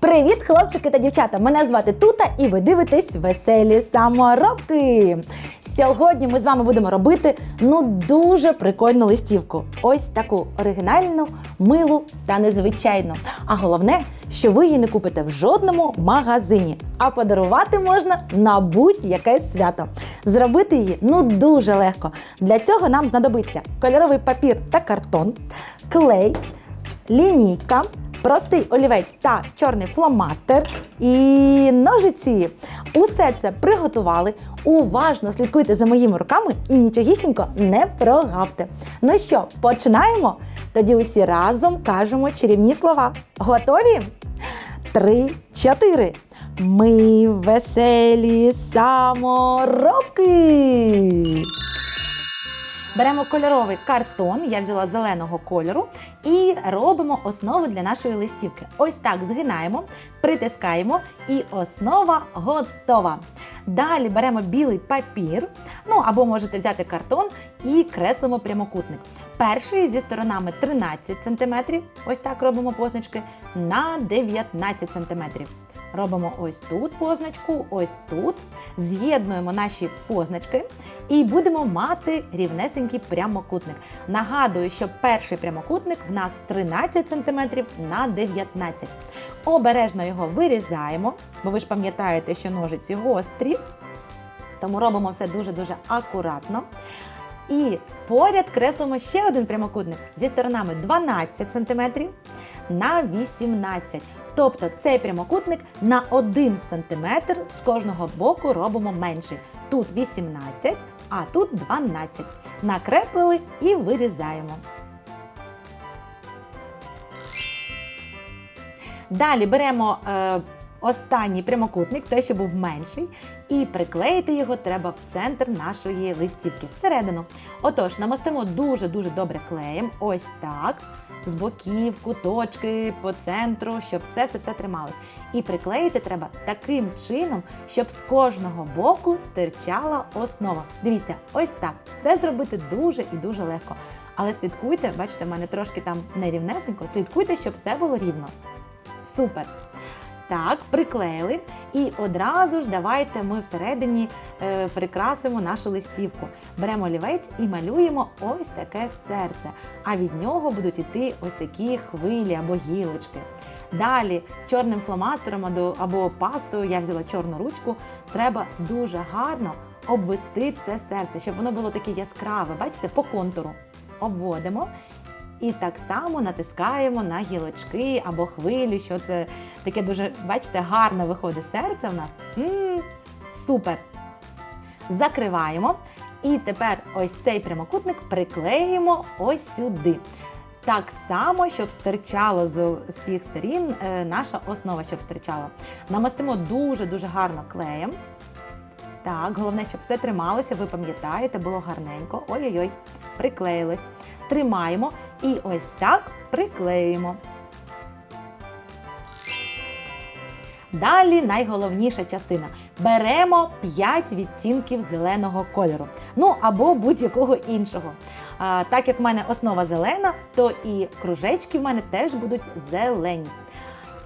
Привіт, хлопчики та дівчата! Мене звати Тута і ви дивитесь веселі саморобки. Сьогодні ми з вами будемо робити ну дуже прикольну листівку. Ось таку оригінальну, милу та незвичайну. А головне, що ви її не купите в жодному магазині, а подарувати можна на будь-яке свято. Зробити її ну дуже легко. Для цього нам знадобиться кольоровий папір та картон, клей, лінійка, простий олівець та чорний фломастер і ножиці. Усе це приготували. Уважно слідкуйте за моїми руками і нічогісінько не прогавте. Ну що, починаємо? Тоді усі разом кажемо чарівні слова. Готові? Три, чотири. Ми веселі саморобки. Беремо кольоровий картон, я взяла зеленого кольору, і робимо основу для нашої листівки. Ось так згинаємо, притискаємо, і основа готова. Далі беремо білий папір, ну або можете взяти картон і креслимо прямокутник. Перший зі сторонами 13 см, ось так робимо позначки, на 19 см. Робимо ось тут позначку, ось тут. З'єднуємо наші позначки і будемо мати рівнесенький прямокутник. Нагадую, що перший прямокутник в нас 13 см на 19 Обережно його вирізаємо, бо ви ж пам'ятаєте, що ножиці гострі. Тому робимо все дуже-дуже акуратно. І поряд креслимо ще один прямокутник зі сторонами 12 см на 18 Тобто цей прямокутник на 1 см з кожного боку робимо менший. Тут 18, а тут 12. Накреслили і вирізаємо. Далі беремо е, останній прямокутник, той, що був менший, і приклеїти його треба в центр нашої листівки, всередину. Отож, намастимо дуже-дуже добре клеєм, ось так, з боків, куточки, по центру, щоб все-все-все трималось. І приклеїти треба таким чином, щоб з кожного боку стирчала основа. Дивіться, ось так. Це зробити дуже і дуже легко. Але слідкуйте, бачите, в мене трошки там нерівнесенько, слідкуйте, щоб все було рівно. Супер! Так, приклеїли. І одразу ж давайте ми всередині е, прикрасимо нашу листівку. Беремо олівець і малюємо ось таке серце. А від нього будуть іти ось такі хвилі або гілочки. Далі чорним фломастером або- або пастою, я взяла чорну ручку, треба дуже гарно обвести це серце, щоб воно було таке яскраве. Бачите, по контуру. Обводимо. І так само натискаємо на гілочки або хвилі, що це таке дуже, бачите, гарно виходить серце в нас. м супер! Закриваємо. І тепер ось цей прямокутник приклеїмо ось сюди. Так само, щоб стирчало з усіх сторін е, наша основа, щоб стирчало. Намастимо дуже-дуже гарно клеєм. Так, головне, щоб все трималося, ви пам'ятаєте, було гарненько. Ой-ой-ой, приклеїлось. Тримаємо і ось так приклеюємо. Далі найголовніша частина. Беремо 5 відтінків зеленого кольору. Ну або будь-якого іншого. А, так як в мене основа зелена, то і кружечки в мене теж будуть зелені.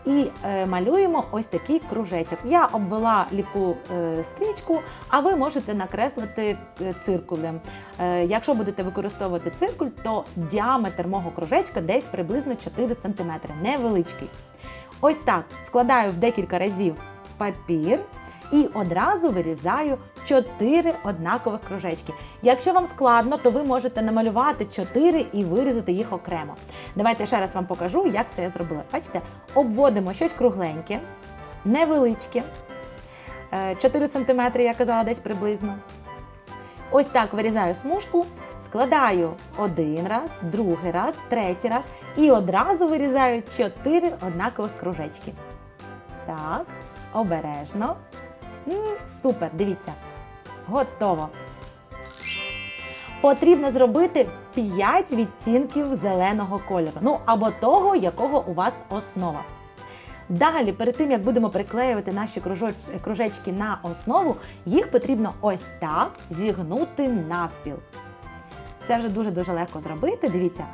І е, малюємо ось такий кружечок. Я обвела ліпку е, стрічку, а ви можете накреслити е, циркулем. Якщо будете використовувати циркуль, то діаметр мого кружечка десь приблизно 4 см, невеличкий. Ось так складаю в декілька разів папір і одразу вирізаю 4 однакових кружечки. Якщо вам складно, то ви можете намалювати 4 і вирізати їх окремо. Давайте ще раз вам покажу, як це я зробила. Бачите, обводимо щось кругленьке, невеличке, е, 4 см, я казала, десь приблизно. Ось так вирізаю смужку, Складаю один раз, другий раз, третій раз і одразу вирізаю чотири однакових кружечки. Так, обережно. М, Супер, дивіться. Готово. Потрібно зробити 5 відтінків зеленого кольору. Ну або того, якого у вас основа. Далі, перед тим як будемо приклеювати наші кружечки на основу, їх потрібно ось так зігнути навпіл. Це вже дуже-дуже легко зробити. Дивіться,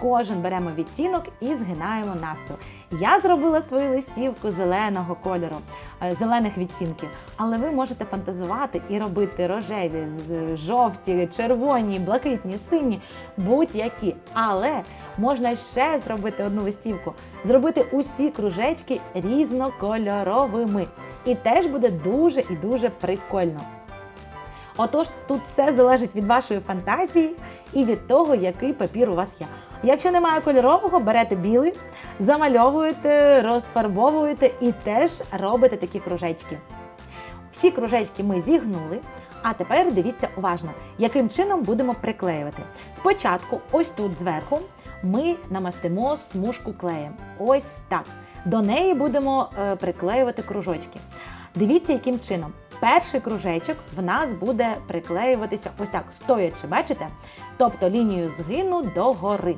кожен беремо відтінок і згинаємо навпіл. Я зробила свою листівку зеленого кольору, е, зелених відтінків, але ви можете фантазувати і робити рожеві, жовті, червоні, блакитні, сині, будь-які. Але можна ще зробити одну листівку, зробити усі кружечки різнокольоровими. І теж буде дуже і дуже прикольно. Отож, тут все залежить від вашої фантазії і від того, який папір у вас є. Якщо немає кольорового, берете білий, замальовуєте, розфарбовуєте і теж робите такі кружечки. Всі кружечки ми зігнули. А тепер дивіться уважно, яким чином будемо приклеювати. Спочатку, ось тут зверху, ми намастимо смужку клеєм. Ось так. До неї будемо е, приклеювати кружочки. Дивіться, яким чином. Перший кружечок в нас буде приклеюватися ось так, стоячи, бачите? Тобто лінію згину догори.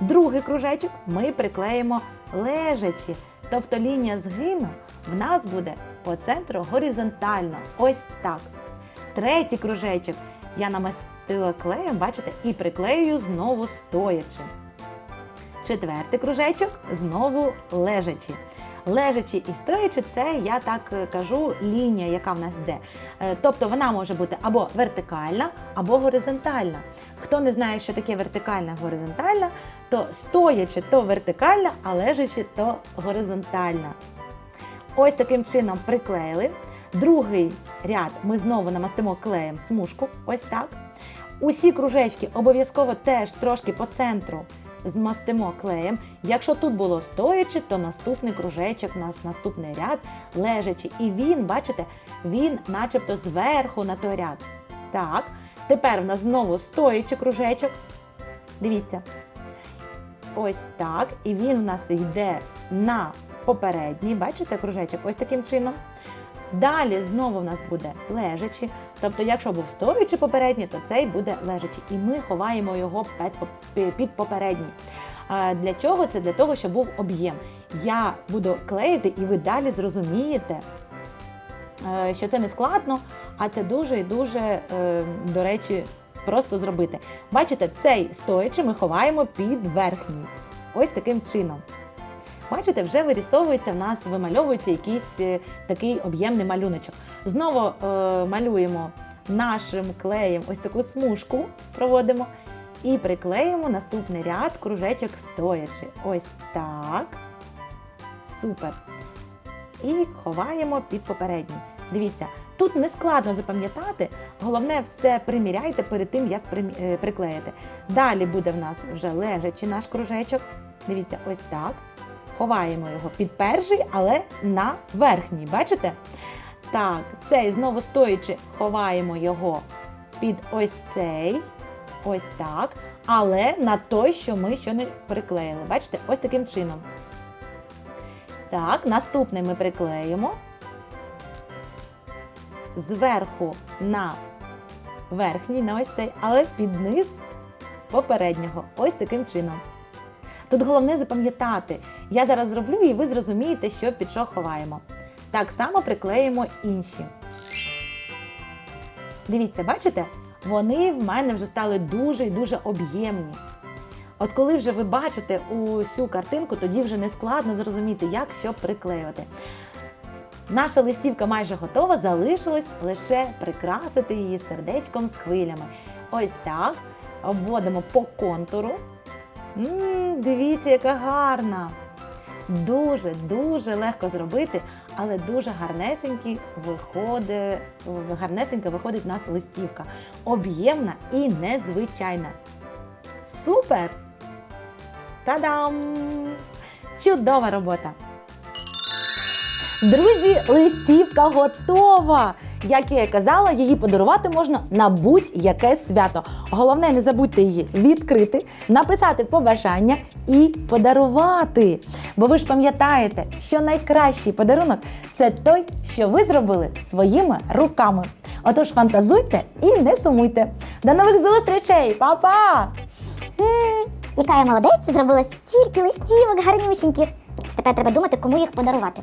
Другий кружечок ми приклеїмо лежачи. Тобто лінія згину в нас буде по центру горизонтально. Ось так. Третій кружечок я намастила клеєм, бачите, і приклеюю знову стоячи. Четвертий кружечок знову лежачи. Лежачи і стоячи, це я так е, кажу, лінія, яка в нас йде. Е, Тобто вона може бути або вертикальна, або горизонтальна. Хто не знає, що таке вертикальна горизонтальна, то стоячи то вертикальна, а лежачи то горизонтальна. Ось таким чином приклеїли. Другий ряд ми знову намастимо клеєм смужку. Ось так. Усі кружечки обов'язково теж трошки по центру змастимо клеєм. Якщо тут було стоячи, то наступний кружечок, у нас наступний ряд лежачи. І він, бачите, він начебто зверху на той ряд. Так. Тепер в нас знову стоячи кружечок. Дивіться. Ось так. І він в нас йде на попередній, бачите, кружечок, ось таким чином. Далі знову в нас буде лежачи. Тобто, якщо був стоячи попередній, то цей буде лежачи. І ми ховаємо його під, попередній. Для чого це? Для того, щоб був об'єм. Я буду клеїти, і ви далі зрозумієте, е, що це не складно, а це дуже і дуже, е, до речі, просто зробити. Бачите, цей стоячи ми ховаємо під верхній. Ось таким чином. Бачите, вже вирісовується в нас, вимальовується якийсь е, такий об'ємний малюночок. Знову е, малюємо нашим клеєм ось таку смужку, проводимо і приклеїмо наступний ряд кружечок стоячи. Ось так. Супер. І ховаємо під попередній. Дивіться, тут не складно запам'ятати, головне все приміряйте перед тим, як е, приклеїти. Далі буде в нас вже лежачий наш кружечок. Дивіться, ось так. Ховаємо його під перший, але на верхній. Бачите? Так, цей знову стоячи, ховаємо його під ось цей. Ось так. Але на той, що ми ще не приклеїли. Бачите, ось таким чином. Так, наступний ми приклеїмо зверху на верхній, на ось цей, але під низ попереднього. Ось таким чином. Тут головне запам'ятати. Я зараз зроблю, і ви зрозумієте, що під що ховаємо. Так само приклеїмо інші. Дивіться, бачите? Вони в мене вже стали дуже і дуже об'ємні. От коли вже ви бачите усю картинку, тоді вже не складно зрозуміти, як що приклеювати. Наша листівка майже готова, залишилось лише прикрасити її сердечком з хвилями. Ось так. Обводимо по контуру. М дивіться, яка гарна! Дуже, дуже легко зробити, але дуже гарнесенький виходить, гарнесенька виходить в нас листівка. Об'ємна і незвичайна. Супер! Та-дам! Чудова робота! Друзі, листівка готова! Як я і казала, її подарувати можна на будь-яке свято. Головне, не забудьте її відкрити, написати побажання і подарувати. Бо ви ж пам'ятаєте, що найкращий подарунок це той, що ви зробили своїми руками. Отож, фантазуйте і не сумуйте. До нових зустрічей, Па-па! Яка я молодець, зробила стільки листівок гарнюсіньких. Тепер треба думати, кому їх подарувати.